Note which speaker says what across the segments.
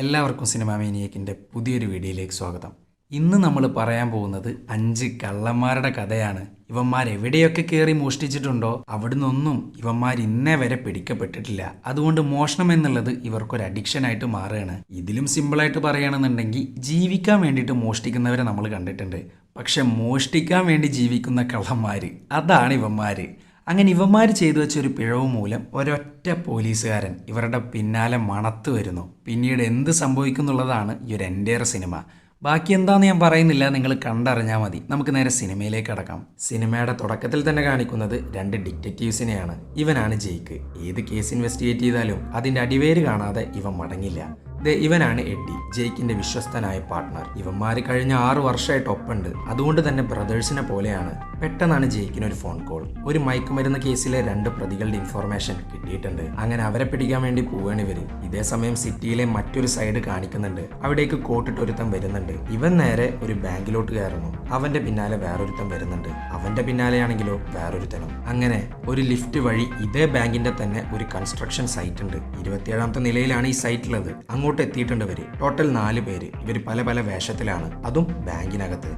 Speaker 1: എല്ലാവർക്കും സിനിമാ മീനിയക്കിന്റെ പുതിയൊരു വീഡിയോയിലേക്ക് സ്വാഗതം. ഇന്ന് നമ്മൾ പറയാൻ പോകുന്നത് അഞ്ച് കള്ളന്മാരുടെ കഥയാണ്. ഇവന്മാർ എവിടെയൊക്കെ കയറി മോഷ്ടിച്ചിട്ടുണ്ടോ അവിടുന്നൊന്നും ഇവന്മാർ ഇന്നേ വരെ പിടിക്കപ്പെട്ടിട്ടില്ല. അതുകൊണ്ട് മോഷണം എന്നുള്ളത് ഇവർക്കൊരു അഡിക്ഷൻ ആയിട്ട് മാറുകയാണ്. ഇതിലും സിമ്പിളായിട്ട് പറയുകയാണെന്നുണ്ടെങ്കിൽ ജീവിക്കാൻ വേണ്ടിയിട്ട് മോഷ്ടിക്കുന്നവരെ നമ്മൾ കണ്ടിട്ടുണ്ട്. പക്ഷെ മോഷ്ടിക്കാൻ വേണ്ടി ജീവിക്കുന്ന കള്ളന്മാർ അതാണ് ഇവന്മാർ അങ്ങനെ ഇവന്മാർ ചെയ്തു വെച്ച ഒരു പിഴവ് മൂലം ഒരൊറ്റ പോലീസുകാരൻ ഇവരുടെ പിന്നാലെ മണത്ത് വരുന്നു. പിന്നീട് എന്ത് സംഭവിക്കുന്നുള്ളതാണ് ഈ ഒരു എന്റെ സിനിമ. ബാക്കി എന്താണെന്ന് ഞാൻ പറയുന്നില്ല നിങ്ങൾ കണ്ടറിഞ്ഞാൽ മതി. നമുക്ക് നേരെ സിനിമയിലേക്ക് അടക്കാം സിനിമയുടെ തുടക്കത്തിൽ തന്നെ കാണിക്കുന്നത് രണ്ട് ഡിറ്റക്റ്റീവ്സിനെയാണ്. ഇവനാണ് ജെയ്ക്ക്. ഏത് കേസ് ഇൻവെസ്റ്റിഗേറ്റ് ചെയ്താലും അതിന്റെ അടിവേര് കാണാതെ ഇവൻ മടങ്ങില്ല. ഇവനാണ് എഡ്ഡി ജെയ്ക്കിന്റെ വിശ്വസ്തനായ പാർട്ട്ണർ ഇവന്മാര് കഴിഞ്ഞ ആറ് വർഷമായിട്ട് ഒപ്പുണ്ട് അതുകൊണ്ട് തന്നെ ബ്രദേഴ്സിനെ പോലെയാണ്. പെട്ടെന്നാണ് ജെയ്ക്കിന് ഒരു ഫോൺ കോൾ ഒരു മയക്കുമരുന്ന് കേസിലെ രണ്ട് പ്രതികളുടെ ഇൻഫോർമേഷൻ കിട്ടിയിട്ടുണ്ട്. അങ്ങനെ അവരെ പിടിക്കാൻ വേണ്ടി പോവുകയാണ് ഇവർ. ഇതേ സമയം സിറ്റിയിലെ മറ്റൊരു സൈഡ് കാണിക്കുന്നുണ്ട്. അവിടേക്ക് കോട്ടിട്ട് ഒരുത്തൻ വരുന്നുണ്ട്. ഇവൻ നേരെ ഒരു ബാങ്കിലോട്ട് കയറുന്നു. അവന്റെ പിന്നാലെ വേറൊരുത്തം വരുന്നുണ്ട്. അവന്റെ പിന്നാലെയാണെങ്കിലോ വേറൊരുത്തനും. അങ്ങനെ ഒരു ലിഫ്റ്റ് വഴി ഇതേ ബാങ്കിന്റെ തന്നെ ഒരു കൺസ്ട്രക്ഷൻ സൈറ്റ് ഉണ്ട്. ഇരുപത്തിയേഴാമത്തെ നിലയിലാണ് ഈ സൈറ്റ് ഉള്ളത്. അങ്ങോട്ട് എത്തിയിട്ടുണ്ട് ഇവർ. ടോട്ടൽ നാല് പേര്. ഇവർ പല പല വേഷത്തിലാണ്. അതും ബാങ്കിനകത്ത്.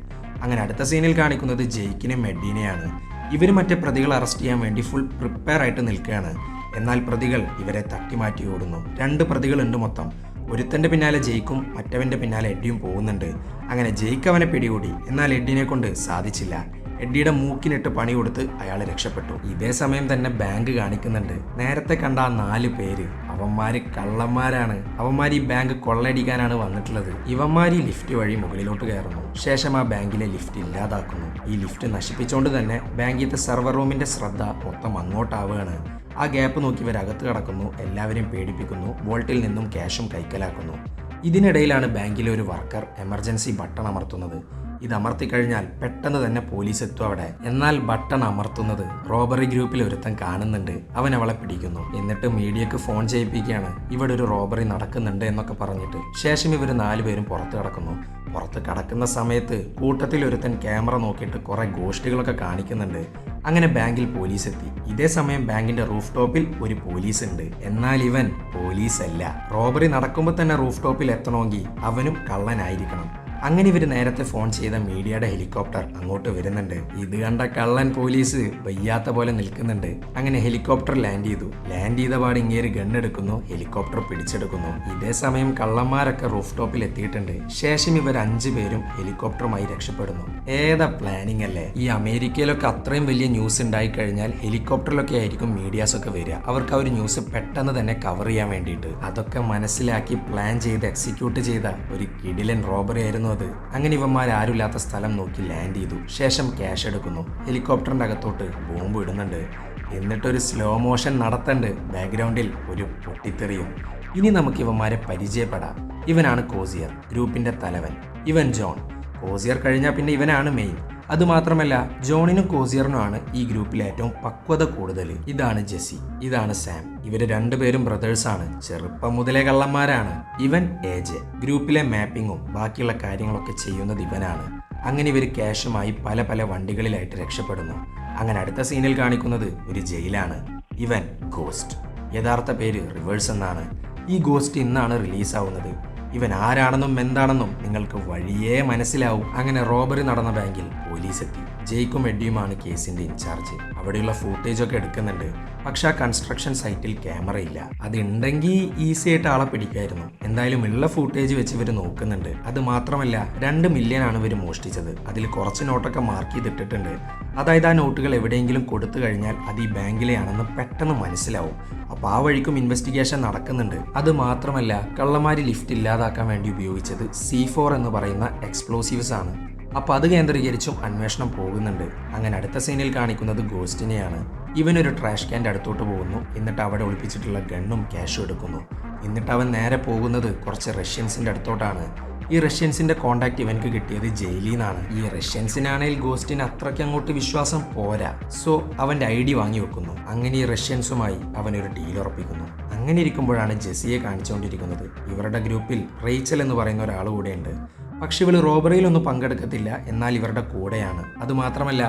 Speaker 1: അങ്ങനെ അടുത്ത സീനിൽ കാണിക്കുന്നത് ജെയ്ക്കിനെ മെഡീനെയാണ് ഇവർ മറ്റേ പ്രതികൾ അറസ്റ്റ് ചെയ്യാൻ വേണ്ടി ഫുൾ പ്രിപ്പയർ ആയിട്ട് നിൽക്കുകയാണ്. എന്നാൽ പ്രതികൾ ഇവരെ തട്ടിമാറ്റി ഓടുന്നു. രണ്ട് പ്രതികളുണ്ട് മൊത്തം. ഒരുത്തന്റെ പിന്നാലെ ജയിക്കും മറ്റവന്റെ പിന്നാലെ എഡ്ഡിയും പോകുന്നുണ്ട്. അങ്ങനെ ജയിക്ക് അവനെ പിടികൂടി. എന്നാൽ എഡ്ഡിനെ കൊണ്ട് സാധിച്ചില്ല. എഡ്ഡിയുടെ മൂക്കിനിട്ട് പണി കൊടുത്ത് അയാൾ രക്ഷപ്പെട്ടു. ഇതേ സമയം തന്നെ ബാങ്ക് കാണിക്കുന്നുണ്ട്. നേരത്തെ കണ്ട ആ നാല് പേര് അവന്മാര് കള്ളന്മാരാണ്. അവന്മാർ ഈ ബാങ്ക് കൊള്ളയടിക്കാനാണ് വന്നിട്ടുള്ളത്. ഇവന്മാർ ഈ ലിഫ്റ്റ് വഴി മുകളിലോട്ട് കയറുന്നു. ശേഷം ആ ബാങ്കിലെ ലിഫ്റ്റ് ഇല്ലാതാക്കുന്നു. ഈ ലിഫ്റ്റ് നശിപ്പിച്ചുകൊണ്ട് തന്നെ ബാങ്കിലത്തെ സെർവർ റൂമിന്റെ ശ്രദ്ധ മൊത്തം അങ്ങോട്ടാവുകയാണ്. ആ ഗ്യാപ്പ് നോക്കി അകത്ത് കടക്കുന്നു. എല്ലാവരെയും പേടിപ്പിക്കുന്നു. വോൾട്ടിൽ നിന്നും ക്യാഷും കൈക്കലാക്കുന്നു. ഇതിനിടയിലാണ് ബാങ്കിലെ ഒരു വർക്കർ എമർജൻസി ബട്ടൺ അമർത്തുന്നത്. ഇത് അമർത്തിക്കഴിഞ്ഞാൽ പെട്ടെന്ന് തന്നെ പോലീസ് എത്തും അവിടെ. എന്നാൽ ബട്ടൺ അമർത്തുന്നത് റോബറി ഗ്രൂപ്പിൽ ഒരുത്തൻ കാണുന്നുണ്ട്. അവൻ അവളെ പിടിക്കുന്നു. എന്നിട്ട് മീഡിയക്ക് ഫോൺ ചെയ്യിപ്പിക്കുകയാണ്. ഇവിടെ ഒരു റോബറി നടക്കുന്നുണ്ട് എന്നൊക്കെ പറഞ്ഞിട്ട് ശേഷം ഇവർ നാലുപേരും പുറത്ത് കിടക്കുന്നു. പുറത്ത് കിടക്കുന്ന സമയത്ത് കൂട്ടത്തിൽ ഒരുത്തൻ ക്യാമറ നോക്കിയിട്ട് കുറെ ഗോഷ്ടികളൊക്കെ കാണിക്കുന്നുണ്ട്. അങ്ങനെ ബാങ്കിൽ പോലീസ് എത്തി ഇതേ സമയം ബാങ്കിന്റെ റൂഫ് ടോപ്പിൽ ഒരു പോലീസ് ഉണ്ട് എന്നാൽ ഇവൻ പോലീസ് അല്ല റോബറി നടക്കുമ്പോൾ തന്നെ റൂഫ് ടോപ്പിൽ എത്തണമെങ്കിൽ അവനും കള്ളനായിരിക്കണം. അങ്ങനെ ഇവർ നേരത്തെ ഫോൺ ചെയ്ത മീഡിയയുടെ ഹെലികോപ്റ്റർ അങ്ങോട്ട് വരുന്നുണ്ട്. ഇത് കണ്ട കള്ളൻ പോലീസ് വയ്യാത്ത പോലെ നിൽക്കുന്നുണ്ട്. അങ്ങനെ ഹെലികോപ്റ്റർ ലാൻഡ് ചെയ്തു. ലാൻഡ് ചെയ്ത പാട് ഇങ്ങേര് ഗണ്ണെടുക്കുന്നു ഹെലികോപ്റ്റർ പിടിച്ചെടുക്കുന്നു. ഇതേ സമയം കള്ളന്മാരൊക്കെ റൂഫ് ടോപ്പിൽ എത്തിയിട്ടുണ്ട്. ശേഷം ഇവർ അഞ്ചു പേരും ഹെലികോപ്റ്ററുമായി രക്ഷപ്പെടുന്നു. ഏതാ പ്ലാനിങ് അല്ലേ? ഈ അമേരിക്കയിലൊക്കെ അത്രയും വലിയ ന്യൂസ് ഉണ്ടായി കഴിഞ്ഞാൽ ഹെലികോപ്റ്ററിലൊക്കെ ആയിരിക്കും മീഡിയാസ് ഒക്കെ വരിക. അവർക്ക് ആ ഒരു ന്യൂസ് പെട്ടെന്ന് തന്നെ കവർ ചെയ്യാൻ വേണ്ടിയിട്ട്. അതൊക്കെ മനസ്സിലാക്കി പ്ലാൻ ചെയ്ത് എക്സിക്യൂട്ട് ചെയ്ത ഒരു കിടിലൻ റോബറി ആയിരുന്നു അത് അങ്ങനെ ഇവന്മാർ ആരുമില്ലാത്ത സ്ഥലം നോക്കി ലാൻഡ് ചെയ്തു. ശേഷം ക്യാഷ് എടുക്കുന്നു. ഹെലികോപ്റ്ററിന്റെ അകത്തോട്ട് ബോംബ് ഇടുന്നുണ്ട്. എന്നിട്ടൊരു സ്ലോ മോഷൻ നടത്തണ്ട്. ബാക്ക്ഗ്രൗണ്ടിൽ ഒരു പൊട്ടിത്തെറിയും. ഇനി നമുക്ക് ഇവന്മാരെ പരിചയപ്പെടാം. ഇവനാണ് കോസിയർ ഗ്രൂപ്പിന്റെ തലവൻ. ഇവൻ ജോൺ. കോസിയർ കഴിഞ്ഞാൽ പിന്നെ ഇവനാണ് മെയിൻ അതുമാത്രമല്ല ജോണിനും കോസിയറിനുമാണ് ഈ ഗ്രൂപ്പിലെ ഏറ്റവും പക്വത കൂടുതൽ. ഇതാണ് ജെസി ഇതാണ് സാം. ഇവർ രണ്ടുപേരും ബ്രദേഴ്സാണ് ചെറുപ്പം മുതലേ കള്ളന്മാരാണ്. ഇവൻ ഏജ് ഗ്രൂപ്പിലെ മാപ്പിങ്ങും ബാക്കിയുള്ള കാര്യങ്ങളൊക്കെ ചെയ്യുന്നത് ഇവനാണ്. അങ്ങനെ ഇവർ ക്യാഷുമായി പല പല വണ്ടികളിലായിട്ട് രക്ഷപ്പെടുന്നു. അങ്ങനെ അടുത്ത സീനിൽ കാണിക്കുന്നത് ഒരു ജയിലാണ്. ഇവൻ ഗോസ്റ്റ്. യഥാർത്ഥ പേര് റിവേഴ്സ് എന്നാണ്. ഈ ഗോസ്റ്റ് ഇന്നാണ് റിലീസാവുന്നത്. ഇവൻ ആരാണെന്നും എന്താണെന്നും നിങ്ങൾക്ക് വഴിയേ മനസ്സിലാവും. അങ്ങനെ റോബറി നടന്ന ബാങ്കിൽ പോലീസ് എത്തി. ജെയ്ക്കും എഡ്ഡിയുമാണ് കേസിന്റെ ഇൻചാർജ്. അവിടെയുള്ള ഫൂട്ടേജ് ഒക്കെ എടുക്കുന്നുണ്ട്. പക്ഷെ ആ കൺസ്ട്രക്ഷൻ സൈറ്റിൽ ക്യാമറ ഇല്ല. അത് ഉണ്ടെങ്കിൽ ഈസി ആയിട്ട് ആളെ പിടിക്കായിരുന്നു എന്തായാലും ഉള്ള ഫൂട്ടേജ് വെച്ച് ഇവർ നോക്കുന്നുണ്ട്. അത് മാത്രമല്ല രണ്ട് മില്യൺ ആണ് ഇവർ മോഷ്ടിച്ചത്. അതിൽ കുറച്ച് നോട്ടൊക്കെ മാർക്ക് ചെയ്തിട്ടിട്ടുണ്ട്. അതായത് ആ നോട്ടുകൾ എവിടെയെങ്കിലും കൊടുത്തു കഴിഞ്ഞാൽ അത് ഈ ബാങ്കിലെയാണെന്ന് പെട്ടെന്ന് മനസ്സിലാവും. അപ്പോൾ ആ വഴിക്കും ഇൻവെസ്റ്റിഗേഷൻ നടക്കുന്നുണ്ട്. അത് മാത്രമല്ല കള്ളമാരി ലിഫ്റ്റ് ഇല്ലാതാക്കാൻ വേണ്ടി ഉപയോഗിച്ചത് സി ഫോർ എന്ന് പറയുന്ന എക്സ്പ്ലോസീവ്സ് ആണ്. അപ്പോൾ അത് കേന്ദ്രീകരിച്ചും അന്വേഷണം പോകുന്നുണ്ട്. അങ്ങനെ അടുത്ത സീനിൽ കാണിക്കുന്നത് ഗോസ്റ്റിനെയാണ്. ഇവനൊരു ട്രാഷ് ക്യാന്റെ അടുത്തോട്ട് പോകുന്നു. എന്നിട്ട് അവിടെ ഒളിപ്പിച്ചിട്ടുള്ള ഗണ്ണും ക്യാഷും എടുക്കുന്നു. എന്നിട്ട് അവൻ നേരെ പോകുന്നത് കുറച്ച് റഷ്യൻസിന്റെ അടുത്തോട്ടാണ്. ഈ റഷ്യൻസിന്റെ കോണ്ടാക്ട് ഇവൻക്ക് കിട്ടിയത് ജയിലിൽ നിന്നാണ്. ഈ റഷ്യൻസിനാണെങ്കിൽ ഗോസ്റ്റിന് അത്രയ്ക്ക് അങ്ങോട്ട് വിശ്വാസം പോരാ. സോ അവന്റെ ഐ ഡി വാങ്ങി വെക്കുന്നു. അങ്ങനെ ഈ റഷ്യൻസുമായി അവനൊരു ഡീൽ ഉറപ്പിക്കുന്നു. അങ്ങനെ ഇരിക്കുമ്പോഴാണ് ജെസിയെ കാണിച്ചുകൊണ്ടിരിക്കുന്നത്. ഇവരുടെ ഗ്രൂപ്പിൽ റേച്ചൽ എന്ന് പറയുന്ന ഒരാൾ കൂടെയുണ്ട്. പക്ഷെ ഇവൾ റോബറിയിലൊന്നും പങ്കെടുക്കത്തില്ല. എന്നാൽ ഇവരുടെ കൂടെയാണ്. അതുമാത്രമല്ല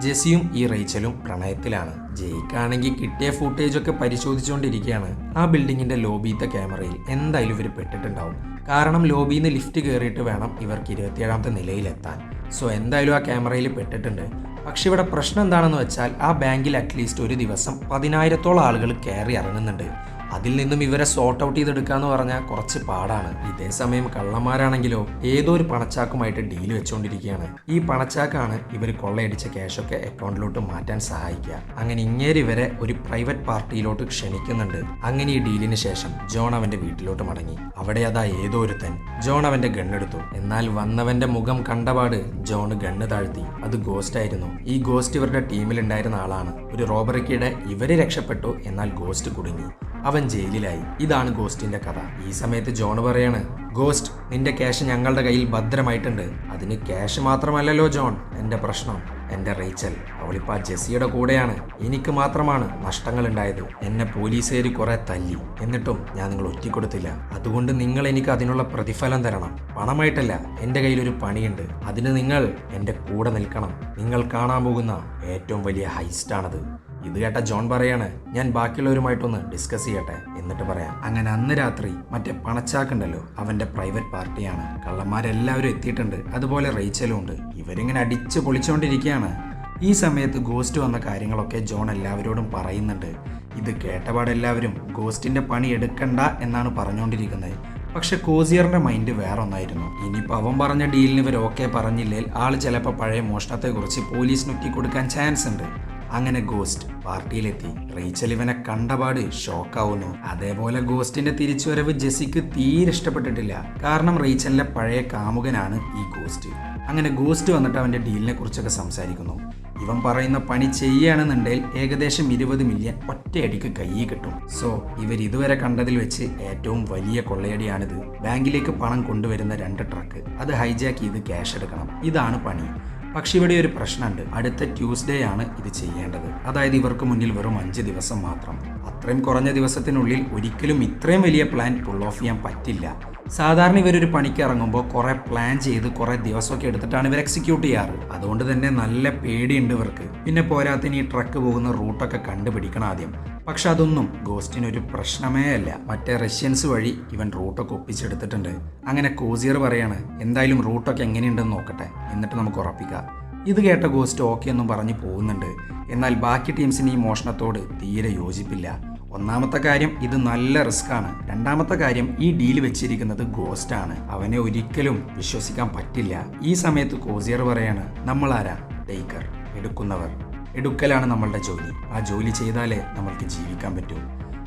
Speaker 1: ജെസിയും ഈ റേച്ചലും പ്രണയത്തിലാണ്. ജയിക്കാണെങ്കിൽ കിട്ടിയ ഫുട്ടേജ് ഒക്കെ പരിശോധിച്ചുകൊണ്ടിരിക്കുകയാണ്. ആ ബിൽഡിങ്ങിന്റെ ലോബിയിലത്തെ ക്യാമറയിൽ എന്തായാലും ഇവർ പെട്ടിട്ടുണ്ടാവും. കാരണം ലോബിയിൽ നിന്ന് ലിഫ്റ്റ് കയറിയിട്ട് വേണം ഇവർക്ക് ഇരുപത്തിയേഴാമത്തെ നിലയിലെത്താൻ. സോ എന്തായാലും ആ ക്യാമറയിൽ പെട്ടിട്ടുണ്ട്. പക്ഷെ ഇവിടെ പ്രശ്നം എന്താണെന്ന് വെച്ചാൽ ആ ബാങ്കിൽ അറ്റ്ലീസ്റ്റ് ഒരു ദിവസം പതിനായിരത്തോളം ആളുകൾ കയറി ഇറങ്ങുന്നുണ്ട്. അതിൽ നിന്നും ഇവരെ സോർട്ട് ഔട്ട് ചെയ്തെടുക്കാന്ന് പറഞ്ഞാൽ കുറച്ച് പാടാണ്. ഇതേ സമയം കള്ളന്മാരാണെങ്കിലോ ഏതോ ഒരു പണച്ചാക്കുമായിട്ട് ഡീൽ വെച്ചുകൊണ്ടിരിക്കുകയാണ് ഈ പണച്ചാക്കാണ് ഇവർ കൊള്ളയടിച്ച ക്യാഷൊക്കെ അക്കൗണ്ടിലോട്ട് മാറ്റാൻ സഹായിക്കുക. അങ്ങനെ ഇങ്ങേര് ഇവരെ ഒരു പ്രൈവറ്റ് പാർട്ടിയിലോട്ട് ക്ഷണിക്കുന്നുണ്ട്. അങ്ങനെ ഈ ഡീലിന് ശേഷം ജോൺ അവന്റെ വീട്ടിലോട്ട് മടങ്ങി. അവിടെ അതാ ഏതോ ഒരുത്തൻ ജോൺ അവന്റെ ഗണ്ണെടുത്തു എന്നാൽ വന്നവന്റെ മുഖം കണ്ടപാട് ജോൺ ഗണ്ണ് താഴ്ത്തി. അത് ഗോസ്റ്റ് ആയിരുന്നു. ഈ ഗോസ്റ്റ് ഇവരുടെ ടീമിൽ ഉണ്ടായിരുന്ന ആളാണ്. ഒരു റോബറിക്കിടെ ഇവർ രക്ഷപ്പെട്ടു. എന്നാൽ ഗോസ്റ്റ് കുടുങ്ങി. അവൻ ജയിലിലായി. ഇതാണ് ഗോസ്റ്റിന്റെ കഥ. ഈ സമയത്ത് ജോൺ പറയാണ് ഗോസ്റ്റ് നിന്റെ ക്യാഷ് ഞങ്ങളുടെ കയ്യിൽ ഭദ്രമായിട്ടുണ്ട്. അതിന് ക്യാഷ് മാത്രമല്ലല്ലോ ജോൺ. എന്റെ പ്രശ്നം എന്റെ റേച്ചൽ. അവളിപ്പോ ആ ജെസ്സിയുടെ കൂടെയാണ്. എനിക്ക് മാത്രമാണ് നഷ്ടങ്ങൾ ഉണ്ടായത് എന്നെ പോലീസുകാർ കുറെ തല്ലി. എന്നിട്ടും ഞാൻ നിങ്ങൾ ഒറ്റിക്കൊടുത്തില്ല. അതുകൊണ്ട് നിങ്ങൾ എനിക്ക് അതിനുള്ള പ്രതിഫലം തരണം. പണമായിട്ടല്ല എന്റെ കയ്യിൽ ഒരു പണിയുണ്ട്. അതിന് നിങ്ങൾ എന്റെ കൂടെ നിൽക്കണം. നിങ്ങൾ കാണാൻ പോകുന്ന ഏറ്റവും വലിയ ഹൈസ്റ്റാണത്. ഇത് കേട്ട ജോൺ പറയാണ് ഞാൻ ബാക്കിയുള്ളവരുമായിട്ടൊന്ന് ഡിസ്കസ് ചെയ്യട്ടെ എന്നിട്ട് പറയാം. അങ്ങനെ അന്ന് രാത്രി മറ്റേ പണച്ചാക്കുണ്ടല്ലോ അവന്റെ പ്രൈവറ്റ് പാർട്ടിയാണ്. കള്ളന്മാരെല്ലാവരും എത്തിയിട്ടുണ്ട്. അതുപോലെ റേച്ചലും ഉണ്ട്. ഇവരിങ്ങനെ അടിച്ച് പൊളിച്ചുകൊണ്ടിരിക്കുകയാണ് ഈ സമയത്ത് ഗോസ്റ്റ് വന്ന കാര്യങ്ങളൊക്കെ ജോൺ എല്ലാവരോടും പറയുന്നുണ്ട്. ഇത് കേട്ടപാടെല്ലാവരും ഗോസ്റ്റിന്റെ പണി എടുക്കണ്ട എന്നാണ് പറഞ്ഞുകൊണ്ടിരിക്കുന്നത് പക്ഷെ കോസിയറിന്റെ മൈൻഡ് വേറെ ഒന്നായിരുന്നു ഇനിയിപ്പോൾ അവൻ പറഞ്ഞ ഡീലിന് ഇവർ ഓക്കെ പറഞ്ഞില്ലേൽ ആൾ ചിലപ്പോൾ പഴയ മോഷണത്തെക്കുറിച്ച് പോലീസിനൊക്കെ കൊടുക്കാൻ ചാൻസ് ഉണ്ട്. അങ്ങനെ ഗോസ്റ്റ് പാർട്ടിയിലെത്തി. റീച്ചൽ ഇവനെ കണ്ടപാട് ഷോക്കാവുന്നു. അതേപോലെ ഗോസ്റ്റിന്റെ തിരിച്ചുവരവ് ജെസിക്ക് തീരെ ഇഷ്ടപ്പെട്ടിട്ടില്ല. കാരണം റീച്ചലിന്റെ പഴയ കാമുകനാണ് ഈ ഗോസ്റ്റ്. അങ്ങനെ ഗോസ്റ്റ് വന്നിട്ട് അവന്റെ ഡീലിനെ കുറിച്ചൊക്കെ സംസാരിക്കുന്നു. ഇവൻ പറയുന്ന പണി ചെയ്യുകയാണെന്നുണ്ടെങ്കിൽ ഏകദേശം ഇരുപത് മില്യൺ ഒറ്റയടിക്ക് കയ്യിൽ കിട്ടും. സോ ഇവർ ഇതുവരെ കണ്ടതിൽ വെച്ച് ഏറ്റവും വലിയ കൊള്ളയടിയാണിത്. ബാങ്കിലേക്ക് പണം കൊണ്ടുവരുന്ന രണ്ട് ട്രക്ക്. അത് ഹൈജാക്ക് ചെയ്ത് ക്യാഷ് എടുക്കണം. ഇതാണ് പണി. പക്ഷെ ഇവിടെ ഒരു പ്രശ്നമുണ്ട്. അടുത്ത ട്യൂസ്ഡേ ആണ് ഇത് ചെയ്യേണ്ടത്. അതായത് ഇവർക്ക് മുന്നിൽ വെറും അഞ്ച് ദിവസം മാത്രം. അത്രയും കുറഞ്ഞ ദിവസത്തിനുള്ളിൽ ഒരിക്കലും ഇത്രയും വലിയ പ്ലാൻ പുൾ ഓഫ് ചെയ്യാൻ പറ്റില്ല. സാധാരണ ഇവരൊരു പണിക്ക് ഇറങ്ങുമ്പോൾ കുറെ പ്ലാൻ ചെയ്ത് കുറെ ദിവസമൊക്കെ എടുത്തിട്ടാണ് ഇവർ എക്സിക്യൂട്ട് ചെയ്യാറ്. അതുകൊണ്ട് തന്നെ നല്ല പേടിയുണ്ട് ഇവർക്ക്. പിന്നെ പോരാത്തിന് ഈ ട്രക്ക് പോകുന്ന റൂട്ടൊക്കെ കണ്ടുപിടിക്കണം ആദ്യം. പക്ഷെ അതൊന്നും ഗോസ്റ്റിന് ഒരു പ്രശ്നമേ അല്ല. മറ്റേ റഷ്യൻസ് വഴി ഇവൻ റൂട്ടൊക്കെ ഒപ്പിച്ചെടുത്തിട്ടുണ്ട്. അങ്ങനെ കോസിയർ പറയാണ് എന്തായാലും റൂട്ടൊക്കെ എങ്ങനെയുണ്ടെന്ന് നോക്കട്ടെ. എന്നിട്ട് നമുക്ക് ഉറപ്പിക്കാം. ഇത് കേട്ട ഗോസ്റ്റ് ഓക്കെ എന്നും പറഞ്ഞ് പോകുന്നുണ്ട്. എന്നാൽ ബാക്കി ടീംസിന് ഈ മോഷണത്തോട് തീരെ യോജിപ്പില്ല. ഒന്നാമത്തെ കാര്യം ഇത് നല്ല റിസ്ക് ആണ് രണ്ടാമത്തെ കാര്യം ഈ ഡീൽ വെച്ചിരിക്കുന്നത് ഗോസ്റ്റ് ആണ് അവനെ ഒരിക്കലും വിശ്വസിക്കാൻ പറ്റില്ല. ഈ സമയത്ത് കോസിയർ പറയാണ് നമ്മളാരാ? ടേക്കർ എടുക്കുന്നവർ. എടുക്കലാണ് നമ്മളുടെ ജോലി. ആ ജോലി ചെയ്താലേ നമ്മൾക്ക് ജീവിക്കാൻ പറ്റൂ.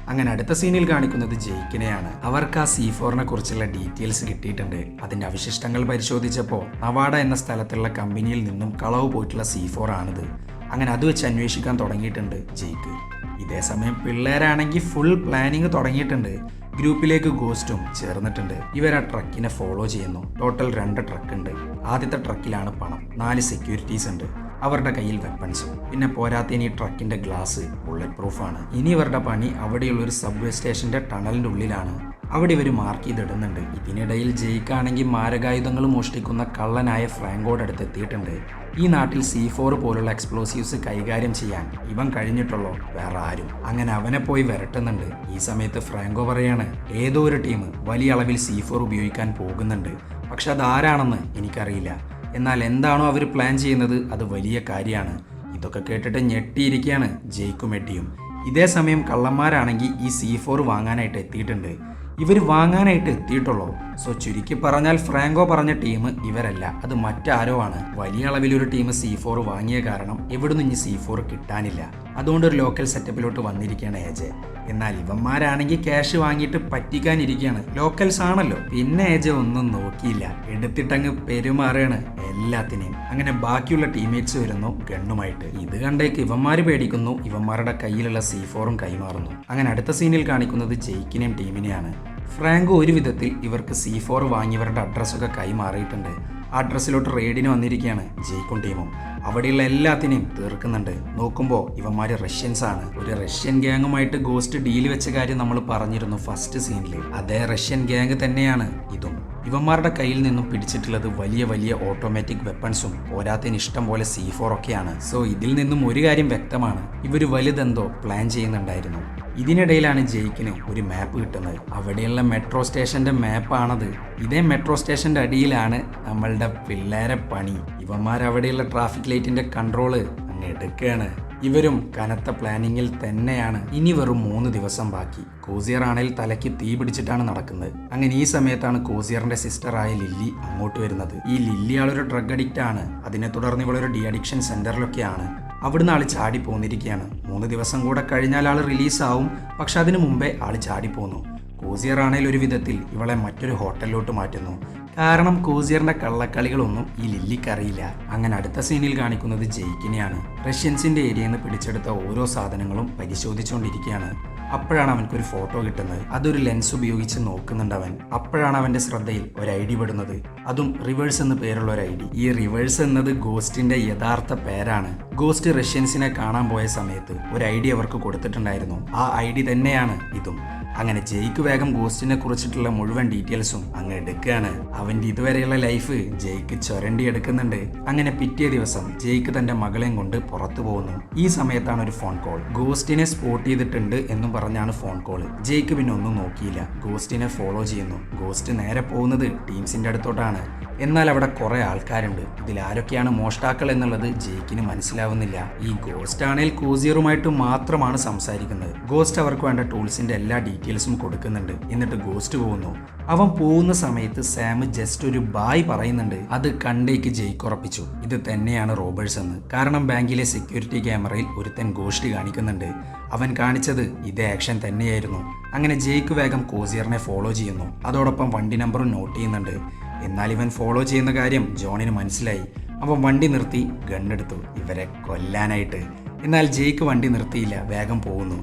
Speaker 1: അങ്ങനെ അടുത്ത സീനിൽ കാണിക്കുന്നത് ജെയ്ക്കിനെയാണ്. അവർക്ക് ആ സി ഫോറിനെ കുറിച്ചുള്ള ഡീറ്റെയിൽസ് കിട്ടിയിട്ടുണ്ട്. അതിന്റെ അവശിഷ്ടങ്ങൾ പരിശോധിച്ചപ്പോൾ നവാഡ എന്ന സ്ഥലത്തുള്ള കമ്പനിയിൽ നിന്നും കളവ് പോയിട്ടുള്ള സി ഫോർ ആണിത്. അങ്ങനെ അത് വെച്ച് അന്വേഷിക്കാൻ തുടങ്ങിയിട്ടുണ്ട് ജെയ്ക്ക്. ഇതേ സമയം പിള്ളേരാണെങ്കിൽ ഫുൾ പ്ലാനിങ് തുടങ്ങിയിട്ടുണ്ട്. ഗ്രൂപ്പിലേക്ക് ഗോസ്റ്റും ചേർന്നിട്ടുണ്ട്. ഇവർ ആ ട്രക്കിനെ ഫോളോ ചെയ്യുന്നു. ടോട്ടൽ രണ്ട് ട്രക്ക് ഉണ്ട്. ആദ്യത്തെ ട്രക്കിലാണ് പണം. നാല് സെക്യൂരിറ്റീസ് ഉണ്ട്. അവരുടെ കയ്യിൽ വെപ്പൺസും പിന്നെ പോരാത്തതിന് ഈ ട്രക്കിന്റെ ഗ്ലാസ് ബുള്ളറ്റ് പ്രൂഫാണ് ഇനി ഇവരുടെ പണി അവിടെയുള്ള ഒരു സബ്വേ സ്റ്റേഷന്റെ ടണലിന്റെ ഉള്ളിലാണ്. അവിടെ ഇവർ മാർക്ക് ചെയ്തിടുന്നുണ്ട്. ഇതിനിടയിൽ ജയിക്കാണെങ്കിൽ മാരകായുധങ്ങൾ മോഷ്ടിക്കുന്ന കള്ളനായ ഫ്രാങ്കോട് അടുത്ത് എത്തിയിട്ടുണ്ട്. ഈ നാട്ടിൽ സി ഫോർ പോലുള്ള എക്സ്പ്ലോസീവ്സ് കൈകാര്യം ചെയ്യാൻ ഇവൻ കഴിഞ്ഞിട്ടുള്ളോ? വേറെ ആരും. അങ്ങനെ അവനെ പോയി വരട്ടുന്നുണ്ട്. ഈ സമയത്ത് ഫ്രാങ്കോ പറയാണ് ഏതോ ഒരു ടീം വലിയ അളവിൽ സി ഫോർ ഉപയോഗിക്കാൻ പോകുന്നുണ്ട്. പക്ഷെ അതാരാണെന്ന് എനിക്കറിയില്ല. എന്നാൽ എന്താണോ അവർ പ്ലാൻ ചെയ്യുന്നത് അത് വലിയ കാര്യമാണ്. ഇതൊക്കെ കേട്ടിട്ട് ഞെട്ടിയിരിക്കുകയാണ് ജയിക്കും എട്ടിയും. ഇതേ സമയം കള്ളന്മാരാണെങ്കിൽ ഈ സി ഫോർ വാങ്ങാനായിട്ട് എത്തിയിട്ടുണ്ട്. ഇവർ വാങ്ങാനായിട്ട് എത്തിയിട്ടുള്ളൂ. സോ ചുരുക്കി പറഞ്ഞാൽ ഫ്രാങ്കോ പറഞ്ഞ ടീം ഇവരല്ല. അത് മറ്റാരോ ആണ്. വലിയ അളവിലൊരു ടീം സി ഫോർ വാങ്ങിയ കാരണം എവിടുന്ന് ഇനി സി ഫോർ കിട്ടാനില്ല. അതുകൊണ്ട് ഒരു ലോക്കൽ സെറ്റപ്പിലോട്ട് വന്നിരിക്കുകയാണ് ഏജെ എന്നാൽ ഇവന്മാരാണെങ്കിൽ ക്യാഷ് വാങ്ങിയിട്ട് പറ്റിക്കാനിരിക്കുകയാണ് ലോക്കൽസ് ആണല്ലോ. പിന്നെ ഏജ ഒന്നും നോക്കിയില്ല. എടുത്തിട്ടങ്ങ് പെരുമാറുകയാണ് എല്ലാത്തിനെയും. അങ്ങനെ ബാക്കിയുള്ള ടീംമേറ്റ്സ് വരുന്നു ഗണ്ണുമായിട്ട്. ഇത് കണ്ടേക്ക് ഇവന്മാര് പേടിക്കുന്നു. ഇവന്മാരുടെ കയ്യിലുള്ള സി ഫോറും കൈമാറുന്നു. അങ്ങനെ അടുത്ത സീനിൽ കാണിക്കുന്നത് ജെയ്ക്കിനെയും ടീമിനെയാണ് ഫ്രാങ്കോ ഒരു വിധത്തിൽ ഇവർക്ക് സി ഫോർ വാങ്ങിയവരുടെ അഡ്രസ്സൊക്കെ കൈമാറിയിട്ടുണ്ട്. ആ അഡ്രസ്സിലോട്ട് റെയ്ഡിന് വന്നിരിക്കുകയാണ് ജെയ്ക്കും ടീമും. അവിടെയുള്ള എല്ലാത്തിനെയും തീർക്കുന്നുണ്ട്. നോക്കുമ്പോൾ ഇവന്മാര് റഷ്യൻസ് ആണ് ഒരു റഷ്യൻ ഗ്യാങ്ങുമായിട്ട് ഗോസ്റ്റ് ഡീൽ വെച്ച കാര്യം നമ്മൾ പറഞ്ഞിരുന്നു ഫസ്റ്റ് സീനിൽ അതേ റഷ്യൻ ഗ്യാങ് തന്നെയാണ് ഇതും. ഇവന്മാരുടെ കയ്യിൽ നിന്നും പിടിച്ചിട്ടുള്ളത് വലിയ വലിയ ഓട്ടോമാറ്റിക് വെപ്പൺസും പോരാത്തതിന് ഇഷ്ടം പോലെ സി ഫോർ ഒക്കെയാണ്. സോ ഇതിൽ നിന്നും ഒരു കാര്യം വ്യക്തമാണ്. ഇവർ വലുതെന്തോ പ്ലാൻ ചെയ്യുന്നുണ്ടായിരുന്നു. ഇതിനിടയിലാണ് ജയിക്കിന് ഒരു മാപ്പ് കിട്ടുന്നത്. അവിടെയുള്ള മെട്രോ സ്റ്റേഷന്റെ മാപ്പാണത് ഇതേ മെട്രോ സ്റ്റേഷന്റെ അടിയിലാണ് നമ്മളുടെ പിള്ളേരെ പണി. ഇവന്മാർ അവിടെയുള്ള ട്രാഫിക് ലൈറ്റിന്റെ കൺട്രോൾ അങ്ങ് എടുക്കുകയാണ് ഇവരും കനത്ത പ്ലാനിങ്ങിൽ തന്നെയാണ്. ഇനി വെറും മൂന്ന് ദിവസം ബാക്കി. കോസിയർ ആണേൽ തലയ്ക്ക് തീ പിടിച്ചിട്ടാണ് നടക്കുന്നത്. അങ്ങനെ ഈ സമയത്താണ് കോസിയറിന്റെ സിസ്റ്ററായ ലില്ലി അങ്ങോട്ട് വരുന്നത്. ഈ ലില്ലി ആളൊരു ഡ്രഗ് അഡിക്റ്റ് ആണ്. അതിനെ തുടർന്ന് ഇവളൊരു ഡി അഡിക്ഷൻ സെന്ററിലൊക്കെയാണ് അവിടുന്ന് ആൾ ചാടി പോന്നിരിക്കുകയാണ്. മൂന്ന് ദിവസം കൂടെ കഴിഞ്ഞാൽ ആൾ റിലീസാവും പക്ഷെ അതിനു മുമ്പേ ആൾ ചാടി പോന്നു. കോസിയർ ആണേൽ ഒരു വിധത്തിൽ ഇവളെ മറ്റൊരു ഹോട്ടലിലോട്ട് മാറ്റുന്നു. കാരണം കൂസിയറിന്റെ കള്ളക്കളികളൊന്നും ഈ ലില്ലിക്ക് അറിയില്ല അങ്ങനെ അടുത്ത സീനിൽ കാണിക്കുന്നത് ജയിക്കിനെയാണ്. റഷ്യൻസിന്റെ ഏരിയയിൽ നിന്ന് പിടിച്ചെടുത്ത ഓരോ സാധനങ്ങളും പരിശോധിച്ചുകൊണ്ടിരിക്കുകയാണ് അപ്പോഴാണ് അവനക്കൊരു ഫോട്ടോ കിട്ടുന്നത്. അതൊരു ലെൻസ് ഉപയോഗിച്ച് നോക്കുന്നുണ്ട് അവൻ. അപ്പോഴാണ് അവന്റെ ശ്രദ്ധയിൽ ഒരു ഐ ഡി പെടുന്നത്. അതും റിവേഴ്സ് എന്ന് പേരുള്ള ഒരു ഐ ഡി. ഈ റിവേഴ്സ് എന്നത് ഗോസ്റ്റിന്റെ യഥാർത്ഥ പേരാണ്. ഗോസ്റ്റ് റഷ്യൻസിനെ കാണാൻ പോയ സമയത്ത് ഒരു ഐ ഡി അവർക്ക് കൊടുത്തിട്ടുണ്ടായിരുന്നു. ആ ഐ ഡി തന്നെയാണ് ഇതും. അങ്ങനെ ജയ്ക്ക് വേഗം ഗോസ്റ്റിനെ കുറിച്ചിട്ടുള്ള മുഴുവൻ ഡീറ്റെയിൽസും അങ്ങ് എടുക്കുകയാണ്. അവന്റെ ഇതുവരെയുള്ള ലൈഫ് ജയ്ക്ക് ചുരണ്ടി എടുക്കുന്നുണ്ട്. അങ്ങനെ പിറ്റേ ദിവസം ജയ്ക്ക് തന്റെ മകളെയും കൊണ്ട് പുറത്തു പോകുന്നു. ഈ സമയത്താണ് ഒരു ഫോൺ കോൾ. ഗോസ്റ്റിനെ സ്പോട്ട് ചെയ്തിട്ടുണ്ട് എന്നും പറഞ്ഞാണ് ഫോൺ കോൾ. ജയ്ക്ക് പിന്നെ ഒന്നും നോക്കിയില്ല. ഗോസ്റ്റിനെ ഫോളോ ചെയ്യുന്നു. ഗോസ്റ്റ് നേരെ പോകുന്നത് ടീംസിന്റെ അടുത്തോട്ടാണ്. എന്നാൽ അവിടെ കുറെ ആൾക്കാരുണ്ട്. ഇതിൽ ആരൊക്കെയാണ് മോഷ്ടാക്കൾ എന്നുള്ളത് ജയിക്കിന് മനസ്സിലാവുന്നില്ല. ഈ ഗോസ്റ്റ് ആണേൽ കോസിയറുമായിട്ട് മാത്രമാണ് സംസാരിക്കുന്നത്. ഗോസ്റ്റ് അവർക്ക് വേണ്ട ടൂൾസിന്റെ എല്ലാ ഡീറ്റെയിൽസും കൊടുക്കുന്നുണ്ട്. എന്നിട്ട് ഗോസ്റ്റ് പോകുന്നു. അവൻ പോകുന്ന സമയത്ത് സാം ജസ്റ്റ് ഒരു ബായ് പറയുന്നുണ്ട്. അത് കണ്ടേക്ക് ജയ്ക്ക് ഉറപ്പിച്ചു. ഇത് തന്നെയാണ് റോബേഴ്സ് എന്ന്. കാരണം ബാങ്കിലെ സെക്യൂരിറ്റി ക്യാമറയിൽ ഒരുത്തൻ ഗോസ്റ്റ് കാണിക്കുന്നുണ്ട്. അവൻ കാണിച്ചത് ഇതേ ആക്ഷൻ തന്നെയായിരുന്നു. അങ്ങനെ ജയ്ക്ക് വേഗം കോസിയറിനെ ഫോളോ ചെയ്യുന്നു. അതോടൊപ്പം വണ്ടി നമ്പറും നോട്ട് ചെയ്യുന്നുണ്ട്. എന്നാൽ ഇവൻ ഫോളോ ചെയ്യുന്ന കാര്യം ജോണിന് മനസ്സിലായി. അവൻ വണ്ടി നിർത്തി ഗണ്ണെടുത്തു ഇവരെ കൊല്ലാനായിട്ട്. എന്നാൽ ജെയ്ക്ക് വണ്ടി നിർത്തിയില്ല. വേഗം പോകുന്നു.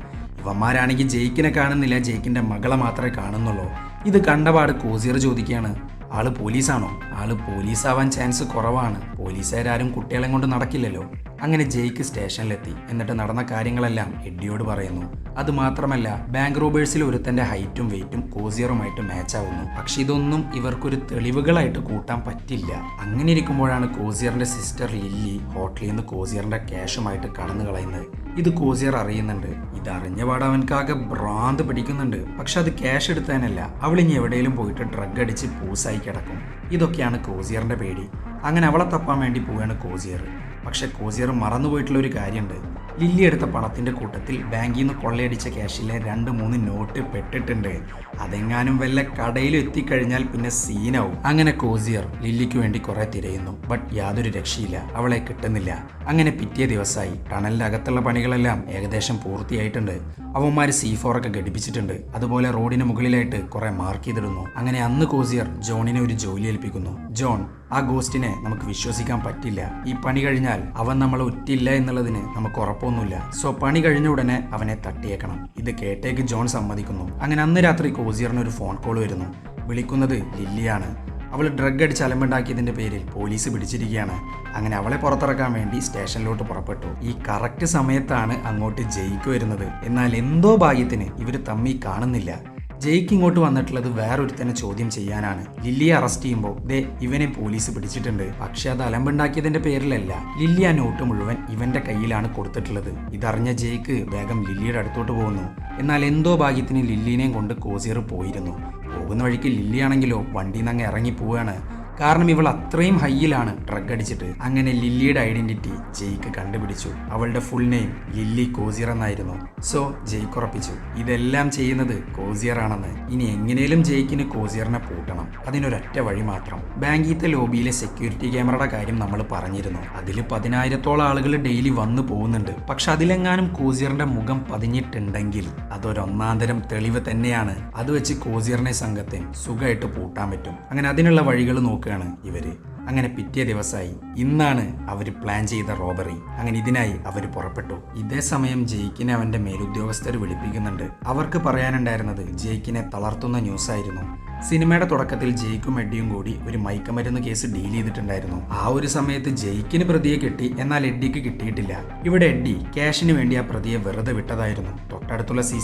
Speaker 1: ഇവന്മാരാണെങ്കിൽ ജെയ്ക്കിനെ കാണുന്നില്ല. ജെയ്ക്കിന്റെ മകളെ മാത്രമേ കാണുന്നുള്ളൂ. ഇത് കണ്ടപാട് കോസിയർ ചോദിക്കുകയാണ്. ആൾ പോലീസാണോ? ആൾ പോലീസാവാൻ ചാൻസ് കുറവാണ്. പോലീസുകാരും കുട്ടികളെ കൊണ്ട് നടക്കില്ലല്ലോ. അങ്ങനെ ജയ്ക്ക് സ്റ്റേഷനിലെത്തി. എന്നിട്ട് നടന്ന കാര്യങ്ങളെല്ലാം എഡ്ഡിയോട് പറയുന്നു. അത് മാത്രമല്ല ബാങ്ക് റോബേഴ്സിൽ ഒരുത്തന്റെ ഹൈറ്റും വെയിറ്റും കോസിയറുമായിട്ട് മാച്ച് ആവുന്നു. പക്ഷെ ഇതൊന്നും ഇവർക്കൊരു തെളിവുകളായിട്ട് കൂട്ടാൻ പറ്റില്ല. അങ്ങനെ ഇരിക്കുമ്പോഴാണ് കോസിയറിന്റെ സിസ്റ്റർ ലില്ലി ഹോട്ടലിൽ നിന്ന് കോസിയറിന്റെ ക്യാഷുമായിട്ട് കടന്നു കളയുന്നത് ഇത് കോസിയർ അറിയുന്നുണ്ട്. ഇതറിഞ്ഞ പാട് അവൻക്കാകെ ഭ്രാന്ത് പിടിക്കുന്നുണ്ട്. പക്ഷെ അത് ക്യാഷ് എടുത്താനല്ല അവൾ ഇനി എവിടെയെങ്കിലും പോയിട്ട് ഡ്രഗ് അടിച്ച് പൂസായി കിടക്കും. ഇതൊക്കെയാണ് കോസിയറിന്റെ പേടി. അങ്ങനെ അവളെ തപ്പാൻ വേണ്ടി പോവുകയാണ് കോസിയർ. പക്ഷെ കോസിയർ മറന്നുപോയിട്ടുള്ള ഒരു കാര്യമുണ്ട്. ലില്ലി എടുത്ത പണത്തിന്റെ കൂട്ടത്തിൽ ബാങ്കിൽ നിന്ന് കൊള്ളയടിച്ച ക്യാഷിലെ രണ്ട് മൂന്ന് നോട്ട് പെട്ടിട്ടുണ്ട്. അതെങ്ങാനും വല്ല കടയിൽ എത്തിക്കഴിഞ്ഞാൽ പിന്നെ സീനാവും. അങ്ങനെ കോസിയർ ലില്ലിക്ക് വേണ്ടി കുറെ തിരയുന്നു. ബട്ട് യാതൊരു രക്ഷയില്ല. അവളെ കിട്ടുന്നില്ല. അങ്ങനെ പിറ്റേ ദിവസമായി ടണലിന്റെ അകത്തുള്ള പണികളെല്ലാം ഏകദേശം പൂർത്തിയായിട്ടുണ്ട്. അവന്മാർ സി ഫോർ ഒക്കെ ഘടിപ്പിച്ചിട്ടുണ്ട്. അതുപോലെ റോഡിന് മുകളിലായിട്ട് കുറെ മാർക്ക് ചെയ്തിടുന്നു. അങ്ങനെ അന്ന് കോസിയർ ജോണിനെ ഒരു ജോലി ഏൽപ്പിക്കുന്നു. ജോൺ ആ ഗോസ്റ്റിനെ നമുക്ക് വിശ്വസിക്കാൻ പറ്റില്ല. ഈ പണി കഴിഞ്ഞാൽ അവൻ നമ്മളെ ഒറ്റില്ല എന്നുള്ളതിന് നമുക്ക് ഉറപ്പൊന്നുമില്ല സോ പണി കഴിഞ്ഞ ഉടനെ അവനെ തട്ടിയേക്കണം. ഇത് കേട്ടേക്ക് ജോൺ സമ്മതിക്കുന്നു. അങ്ങനെ അന്ന് രാത്രി കോസിയറിന് ഒരു ഫോൺ കോൾ വരുന്നു. വിളിക്കുന്നത് ലില്ലിയാണ്. അവൾ ഡ്രഗ് അടിച്ച് അലമ്പുണ്ടാക്കിയതിന്റെ പേരിൽ പോലീസ് പിടിച്ചിരിക്കുകയാണ്. അങ്ങനെ അവളെ പുറത്തിറക്കാൻ വേണ്ടി സ്റ്റേഷനിലോട്ട് പുറപ്പെട്ടു. ഈ കറക്റ്റ് സമയത്താണ് അങ്ങോട്ട് ജയിക്കു വരുന്നത്. എന്നാൽ എന്തോ ഭാഗ്യത്തിന് ഇവർ തമ്മി കാണുന്നില്ല. ജയിക്ക് ഇങ്ങോട്ട് വന്നിട്ടുള്ളത് വേറൊരുത്തനെ ചോദ്യം ചെയ്യാനാണ്. ലില്ലിയെ അറസ്റ്റ് ചെയ്യുമ്പോൾ ദേ ഇവനെ പോലീസ് പിടിച്ചിട്ടുണ്ട്. പക്ഷെ അത് അലമ്പുണ്ടാക്കിയതിന്റെ പേരിലല്ല. ലില്ലി ആ നോട്ട് മുഴുവൻ ഇവന്റെ കയ്യിലാണ് കൊടുത്തിട്ടുള്ളത്. ഇതറിഞ്ഞ ജയ്ക്ക് വേഗം ലില്ലിയുടെ അടുത്തോട്ട് പോകുന്നു. എന്നാൽ എന്തോ ഭാഗ്യത്തിന് ലില്ലിനെയും കൊണ്ട് കോസിയർ പോയിരുന്നു. പോകുന്ന വഴിക്ക് ലില്ലിയാണെങ്കിലോ വണ്ടിയിൽ നിന്ന് അങ്ങ് ഇറങ്ങി പോവുകയാണ്. കാരണം ഇവൾ അത്രയും ഹൈയിലാണ് ഡ്രഗ് അടിച്ചിട്ട് അങ്ങനെ ലില്ലിയുടെ ഐഡന്റിറ്റി ജയ്ക്ക് കണ്ടുപിടിച്ചു. അവളുടെ ഫുൾ നെയിം ലില്ലി കോസിയർ എന്നായിരുന്നു. സോ ജയ്ക്ക് ഉറപ്പിച്ചു. ഇതെല്ലാം ചെയ്യുന്നത് കോസിയർ ആണെന്ന്. ഇനി എങ്ങനെയും ജയ്ക്കിന് കോസിയറിനെ പൂട്ടണം. അതിനൊരൊറ്റ വഴി മാത്രം. ബാങ്കിത്തെ ലോബിയിലെ സെക്യൂരിറ്റി ക്യാമറയുടെ കാര്യം നമ്മൾ പറഞ്ഞിരുന്നു. അതിൽ പതിനായിരത്തോളം ആളുകൾ ഡെയിലി വന്നു പോകുന്നുണ്ട്. പക്ഷെ അതിലെങ്ങാനും കോസിയറിന്റെ മുഖം പതിഞ്ഞിട്ടുണ്ടെങ്കിൽ അതൊരൊന്നാന്തരം തെളിവ് തന്നെയാണ്. അത് വെച്ച് കോസിയറിനെ സംഘത്തെ സുഖമായിട്ട് പൂട്ടാൻ പറ്റും. അങ്ങനെ അതിനുള്ള വഴികൾ നോക്കുകയാണ് ഇവർ അങ്ങനെ പിറ്റേ ദിവസമായി ഇന്നാണ് അവർ പ്ലാൻ ചെയ്ത റോബറി അങ്ങനെ ഇതിനായി അവർ പുറപ്പെട്ടു. ഇതേ സമയം ജയിക്കിനെ അവന്റെ മേലുദ്യോഗസ്ഥർ വിളിപ്പിക്കുന്നുണ്ട്. അവർക്ക് പറയാനുണ്ടായിരുന്നത് ജയിക്കിനെ തളർത്തുന്ന ന്യൂസ് ആയിരുന്നു. സിനിമയുടെ തുടക്കത്തിൽ ജയിക്കും എഡ്ഡിയും കൂടി ഒരു മയക്കമരുന്ന് കേസ് ഡീൽ ചെയ്തിട്ടുണ്ടായിരുന്നു. ആ ഒരു സമയത്ത് ജയിക്കിന് പ്രതിയെ കിട്ടി എന്നാൽ എഡ്ഡിക്ക് കിട്ടിയിട്ടില്ല. ഇവിടെ എഡ്ഡി ക്യാഷിന് വേണ്ടി ആ പ്രതിയെ വെറുതെ വിട്ടതായിരുന്നു. തൊട്ടടുത്തുള്ള സി